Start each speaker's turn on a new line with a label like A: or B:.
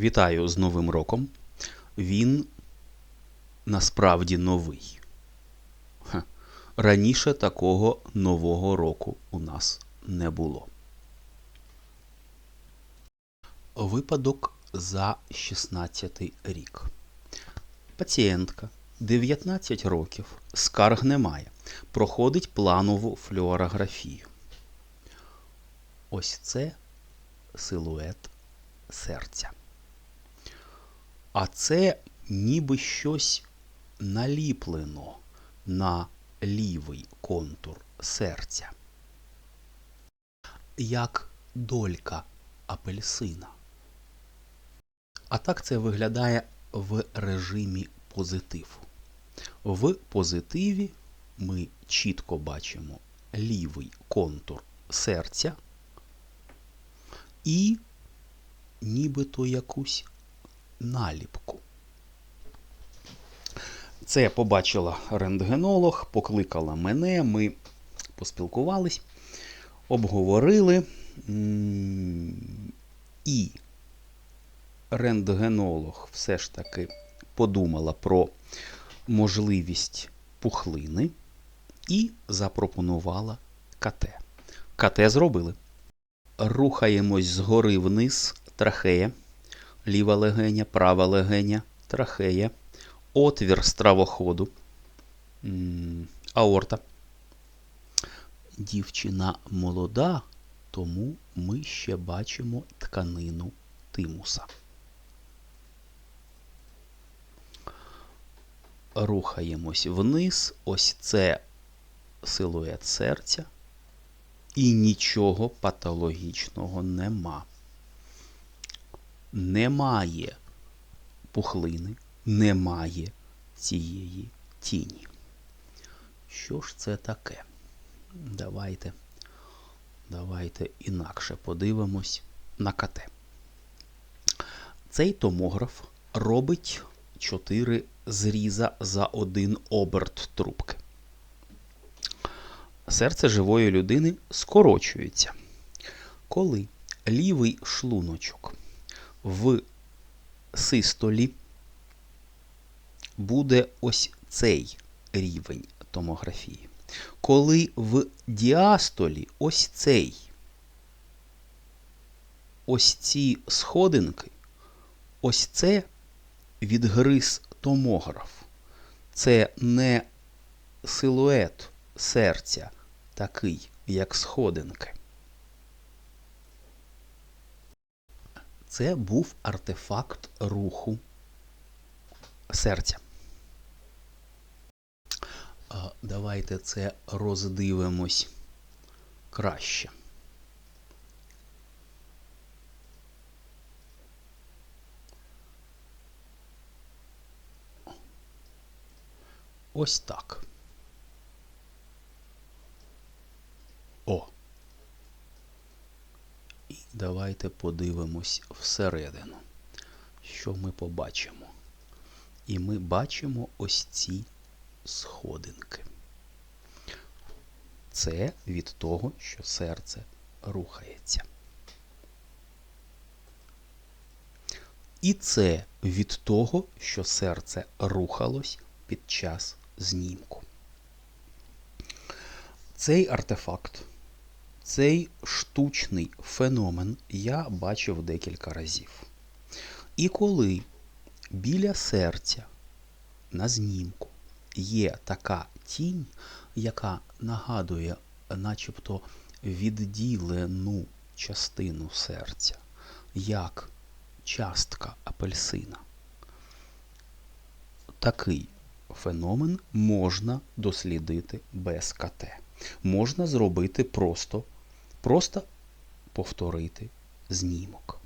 A: Вітаю з Новим роком. Він насправді новий. Раніше такого нового року у нас не було. Випадок за 16 рік. Пацієнтка 19 років, скарг немає. Проходить планову флюорографію. Ось це силует серця. А це ніби щось наліплено на лівий контур серця. Як долька апельсина. А так це виглядає в режимі позитиву. В позитиві ми чітко бачимо лівий контур серця і нібито якусь наліпку. Це побачила рентгенолог, покликала мене, ми поспілкувались, обговорили. І рентгенолог все ж таки подумала про можливість пухлини і запропонувала КТ. КТ зробили. Рухаємось згори вниз, трахея, ліва легеня, права легеня, трахея, отвір стравоходу, аорта. Дівчина молода, тому ми ще бачимо тканину тимуса. Рухаємось вниз, ось це силует серця, і нічого патологічного нема. Немає пухлини, немає цієї тіні. Що ж це таке? Давайте, давайте інакше подивимось на КТ. Цей томограф робить 4 зріза за один оберт трубки. Серце живої людини скорочується. Коли лівий шлуночок в систолі буде ось цей рівень томографії. Коли в діастолі ось цей, ось ці сходинки, ось це відгриз томограф. Це не силует серця такий, як сходинки. Це був артефакт руху серця. Давайте це роздивимось краще. Ось так. О. І давайте подивимось всередину, що ми побачимо. І ми бачимо ось ці сходинки. Це від того, що серце рухається. І це від того, що серце рухалось під час знімку. Цей артефакт, цей штучний феномен я бачив декілька разів. І коли біля серця на знімку є така тінь, яка нагадує начебто відділену частину серця, як частка апельсина. Такий феномен можна дослідити без КТ. Можна зробити просто, просто повторити знімок.